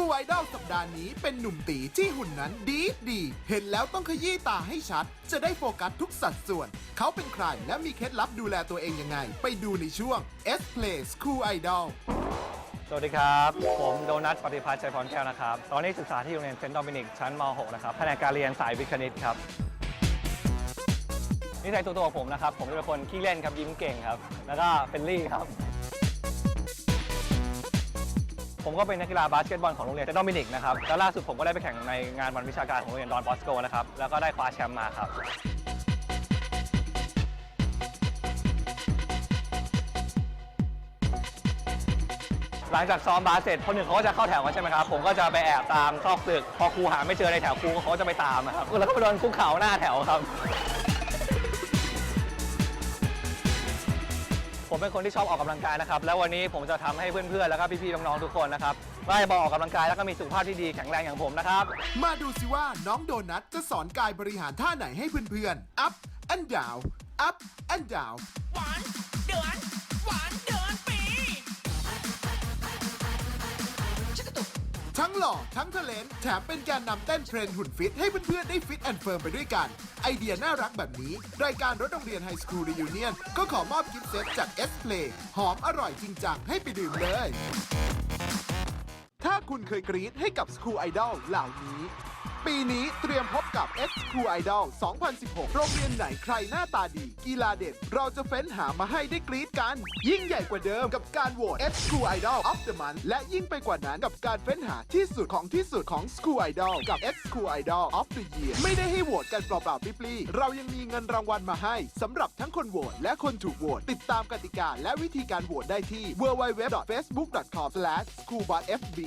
คู่ไอดอลสัปดาห์นี้เป็นหนุ่มตีที่หุ่นนั้นดีดี เห็นแล้วต้องขยี้ตาให้ชัด จะได้โฟกัสทุกสัดส่วน เขาเป็นใครและมีเคล็ดลับดูแลตัวเองยังไง ไปดูในช่วง S Place Cool Idol สวัสดีครับ ผมโดนัทปฏิพัฒน์ชัยพรแก้วนะครับ ตอนนี้ศึกษาที่โรงเรียนเซนต์โดมินิกชั้นม .6 นะครับแผนกการเรียนสายวิทย์คณิตครับ นิสัยตัวตัวผมนะครับ ผมเป็นคนขี้เล่นครับยิ้มเก่งครับ แล้วก็เป็นลี่ครับ ก็เป็นนักกีฬาบาสเกตบอลของโรงเรียนเซนต์มินิกนะครับแล้วล่าสุดผมก็ได้ไปแข่งในงานวันวิชาการของโรงเรียนดอนบอสโกนะครับแล้วก็ได้คว้าแชมป์มาครับหลังจากซ้อมบาสเสร็จคนหนึ่งเขาก็จะเข้าแถวกันใช่ไหมครับ ผมก็จะไปแอบตามซอกตึก พอครูหาไม่เจอในแถวครูเขาจะไปตามอะครับแล้วก็ไปโดนคุกเข่าหน้าแถวครับ ผมเป็นคนที่ชอบออกกำลังกายนะครับ แล้ววันนี้ผมจะทำให้เพื่อนๆ แล้วก็พี่ๆ น้องๆ ทุกคนนะครับได้มาออกกำลังกายแล้วก็มีสุขภาพที่ดีแข็งแรงอย่างผมนะครับ มาดูสิว่าน้องโดนัทจะสอนกายบริหารท่าไหนให้เพื่อนๆ up and down up and down หวานเดือนหว ทั้งหล่อทั้งเทเลนต์แถมเป็นการนำเต้นเทรนหุ่นฟิตให้เพื่อนๆได้ฟิตแอนด์เฟิร์มไปด้วยกัน ไอเดียน่ารักแบบนี้ รายการรถโรงเรียนไฮสคูล r ิ u เนียนก็ขอมอบกิฟต์เซตจาก S Play หอมอร่อยจริงจังให้ไปดื่มเลย ถ้าคุณเคยกรี๊ดให้กับสคูลไอดอลเหล่านี้ ปีนี้เตรียมพบกับ X School Idol 2016 โรงเรียนไหนใครหน้าตาดี กีฬาเด่น เราจะเฟ้นหามาให้ได้กรี๊ดกัน ยิ่งใหญ่กว่าเดิมกับการโหวต X School Idol of the Month และยิ่งไปกว่านั้นกับการเฟ้นหาที่สุดของที่สุดของ School Idol กับ X School Idol of the Year ไม่ได้ให้โหวตกันเปล่าๆปลีๆเรายังมีเงินรางวัลมาให้สำหรับทั้งคนโหวตและคนถูกโหวตติดตามกติกาและวิธีการโหวตได้ที่ www.facebook.com/schoolbusfb